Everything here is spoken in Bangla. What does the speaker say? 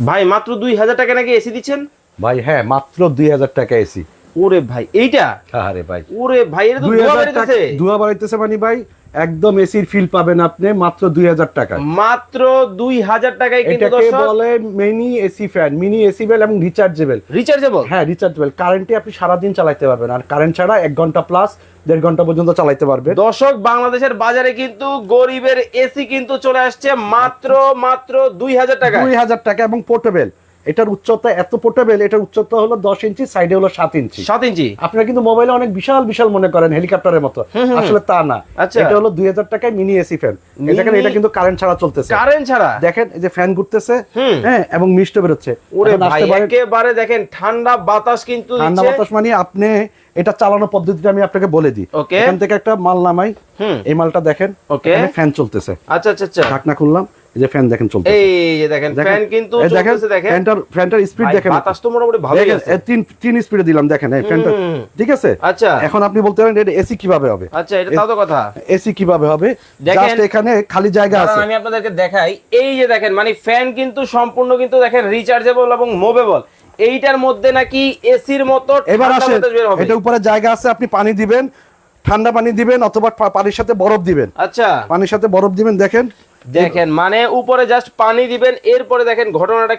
ভাই মাত্র দুই হাজার টাকা নাকি এসি দিচ্ছেন? ভাই হ্যাঁ মাত্র দুই হাজার টাকা এসি ওরে ভাই এইটা? আরে ভাই। ওরে ভাই এটা ধোঁয়া হাজার ধোয়া বাড়িতেছে মানে ভাই? একদম এসির ফিল পাবেন আপনি মাত্র দুই হাজার টাকা মাত্র দুই হাজার টাকায় এটাকে বলে mini AC fan mini AC bell এবং রিচার্জেবল রিচার্জেবল হ্যাঁ রিচার্জেবল কারেন্টে আপনি সারাদিন চালাতে পারবেন। আর কারেন্ট ছাড়া এক ঘণ্টা প্লাস দেড় ঘণ্টা পর্যন্ত চালাতে পারবে দর্শক বাংলাদেশের বাজারে কিন্তু গরিবের এসি কিন্তু চলে আসছে মাত্র মাত্র দুই হাজার টাকা দুই হাজার টাকা এবং পোর্টেবল এটার উচ্চতা এত পোর্টেবল এটার উচ্চতা হলো দশ ইঞ্চি সাইডে হলো সাত ইঞ্চি। সাত ইঞ্চি? আপনারা কিন্তু মোবাইলে অনেক বিশাল বিশাল মনে করেন হেলিকপ্টারের মতো। আসলে তা না। আচ্ছা। এটা হলো দুই হাজার টাকায় মিনি এসি ফ্যান দেখেন এটা কিন্তু কারেন্ট ছাড়া চলতেছে। কারেন্ট ছাড়া? দেখেন এই যে ফ্যান ঘুরতেছে হ্যাঁ এবং মিষ্ট বেরোচ্ছে। ওরে ভাই একেবারে দেখেন ঠান্ডা বাতাস কিন্তু ঠান্ডা বাতাস মানে আপনি এটা চালানো পদ্ধতিটা আমি আপনাকে বলে দিই। এখান থেকে একটা মাল নামাই। এই মালটা দেখেন Okay. ফ্যান চলতেছে। আচ্ছা আচ্ছা আচ্ছা। ঢাকনা খুললাম। এই যে ফ্যান দেখেন চলতেছে। এই যে দেখেন ফ্যান কিন্তু দেখেন চলতেছে দেখেন। ফ্যানটার ফ্যানটার স্পিড দেখেন। বাতাস তো মোটামুটি ভালোই আছে। তিন তিন স্পিডে দিলাম দেখেন এই ফ্যানটা ঠিক আছে? আচ্ছা। এখন আপনি বলতে পারেন এটা এসি কীভাবে হবে? আচ্ছা এটা তাও তো কথা। এসি কীভাবে হবে? জাস্ট এখানে খালি জায়গা আছে। আমি আপনাদেরকে দেখাই। এই যে দেখেন মানে ফ্যান কিন্তু সম্পূর্ণ কিন্তু দেখেন রিচার্জেবল এবং মুভেবল এইটার মধ্যে নাকি এসির মতো এবার হবে। এটা উপরে জায়গা আছে আপনি পানি দিবেন ঠান্ডা পানি দিবেন অথবা পানির সাথে বরফ দিবেন। আচ্ছা। পানির সাথে বরফ দিবেন দেখেন। দেখেন মানে উপরে জাস্ট পানি দিবেন এরপরে দেখেন ঘটনাটা